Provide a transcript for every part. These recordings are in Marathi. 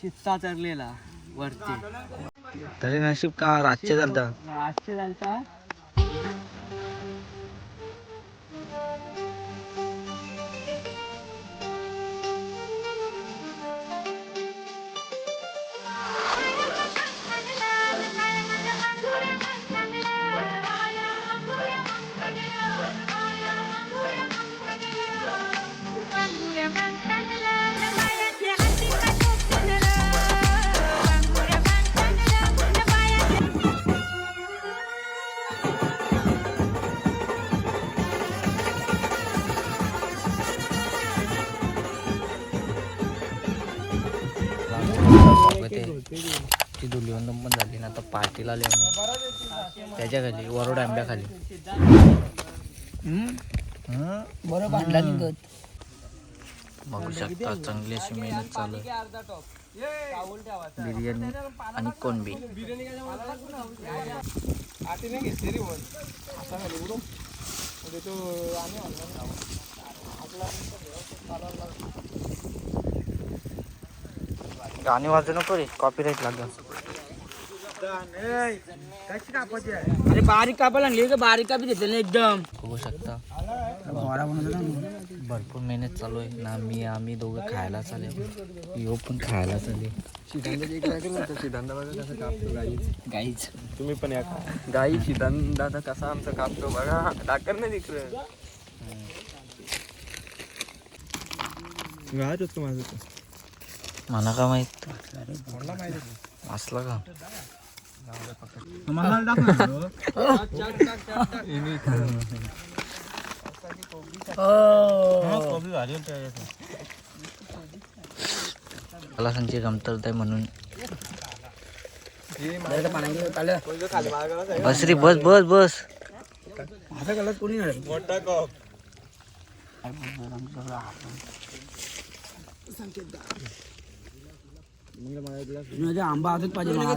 चित्ता चरलेला वरती. तरी नशीब का? रातचे चालतं आजचे चालता ती धुलीवंदन पण झाली ना आता पार्टीला आले आम्ही. त्याच्याखाली वरोड आंब्या खाली. बरं बघू शकता चांगली अशी मेहनत चालू आहे. बिर्याणी आणि कोणबी. वाजू नको रे कॉपीराईट लागेल। अरे बारीक कापा लागली का बारीक कापी घेतले ना एकदम। बघू शकता भरपूर मेहनत चालू आहे ना मी आम्ही दोघं खायला चालेल यो पण खायला चालेल गाईच. तुम्ही पण या. गाई शिदान दादा कसा आमचा कापतो बघा. डाकर नाही माझं मला का माहीत? असला का? मला संची कमतरता आहे म्हणून. बस रे बस बस बस. मोठा कॉप आंबा अजून पाहिजे मला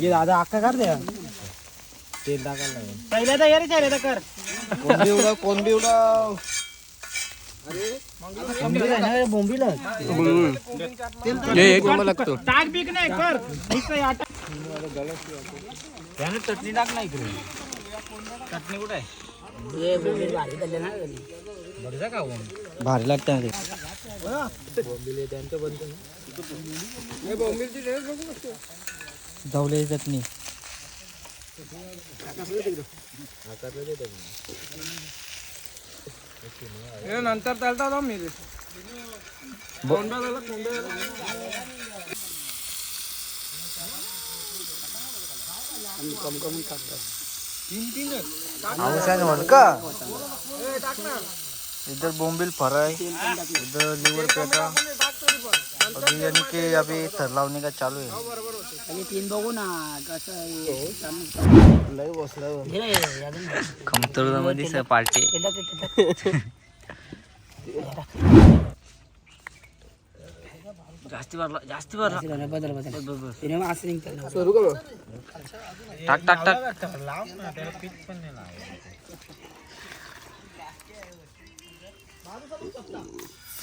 या दादा अक्का कर द्या तेल टाकायला पहिल्या तर यार चालेल कर. कोण बोंबीला एक नंबर लागतो. टाक बीक नाही कर. नुसतं या टाक. यानं चटणी टाक नाही इकडे. चटणी कुठे आहे? बरं का? भारी लागतं ते. जाऊले चटणी हे नंतर चालतात हो मी कोंडा झाला कोंडा आवश्याने का इधर बोंबिल फ्राई इधर लिवर पेटा बिरयानी के अभी थरलावने का चालू है। आणि तीन बघू ना कसं लय बसलं कमतरदा मध्ये पार्टी। जास्ती भरला जास्ती भरला बदल बदल. असं? टाक टाक टाक.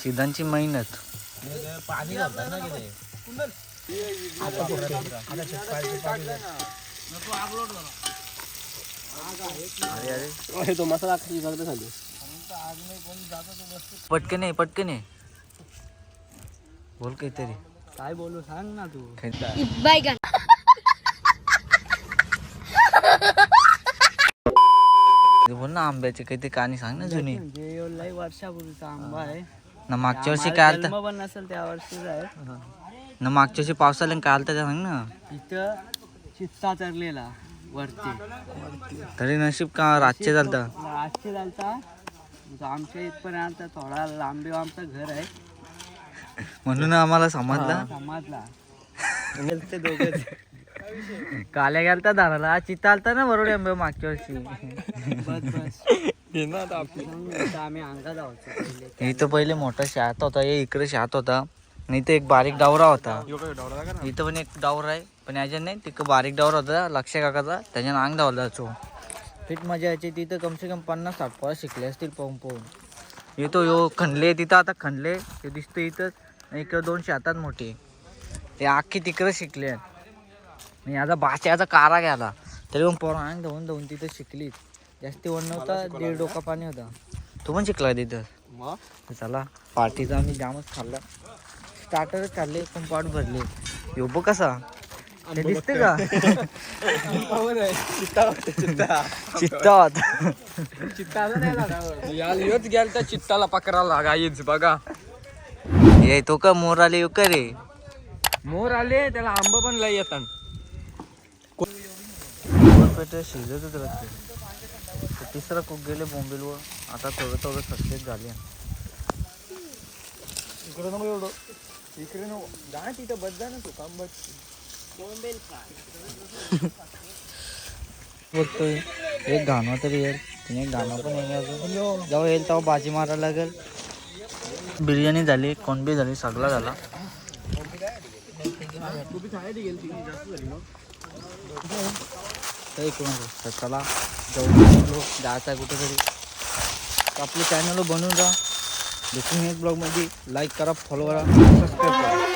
सिद्धांची मेहनत. अरे अरे. अरे तो मसाला खाली करत झाली पटकन ये पटकन ये. बोल काहीतरी. काय बोलू सांग ना तू. बैगन ते आंब्याची काहीतरी कहाणी सांग ना जुनी? म्हणजे लय वर्षापूर्वीचा आंबा आहे. ना मागच्या वर्षी काय आलता? जन्म पण नसेल त्या वर्षीचा आहे. ना मागच्या वर्षी पावसाला काय आलता ते सांग ना? इथं चित्ता चरलेला वरती. तरी नशीब का रातचे चालता आजचे चालता तो आमच्या इथपर्यंत थोडा लांबी आमचं घर आहे. म्हणून आम्हाला समजला. समाजला. ते दोघे. काल्या गेलता दाराला. चित्ता आलता ना बरोबर आंबे मागच्या वर्षी? हे ना आता आपली. आम्ही अंगा जायचो इथं पहिले मोठा शात होता हे इकडे शात होता. आणि इथं एक बारीक डावरा होता. इथं पण एक डावरा आहे पण याच्यात नाही तिकडं बारीक डावरा होता लक्ष काकाचा. त्याच्यानं अंग धावला जायचो फिट मजा यायची तिथं कम से कम पन्नास साठ पोळा शिकले असतील पाहून पाहून. येतो यो खणले तिथं आता खणले ते दिसतं इथंच आणि इकडं दोन शातात मोठे. ते अख्खी तिकडं शिकले. आणि याचा बाच्याचा कारा गेला तरी पण पोरं अंग धावून धावून तिथं शिकलीच जास्ती वन नव्हता दीड डोका पाणी होता. तू पण शिकला तिथं? तर चला पार्टीचा आम्ही जामच खाल्ला. स्टार्टरच खाल्ले पण पाठ भरले. यो बघ कसा. ते दिसते का? चित्ता होता याला योच गेल त्या चित्ताला पकडायला गाईच बघा. ये तो का मोर आले यो का रे मोर आले त्याला आंब पण लय येतात. पेट शिजतच राहते. तिसरा कुक गेले बोंबिलवर. आता थोडं थोडं सक्सेस झाले इकडे नको एवढं. इकडे नको. जा तिथं बस जा ना तू. काम बस. बघतोय. एक गाणं तरी येईल. तिने गाणं पण येईल अजून. जेव्हा येईल तेव्हा बाजी मारायला लागेल. बिर्याणी झाली कोणबी झाली सगळा झाला. चला. जायचं आहे कुठेतरी तर. आपलं चॅनल बनवून जा भेटून एक ब्लॉगमध्ये लाईक करा फॉलो करा सबस्क्राईब करा.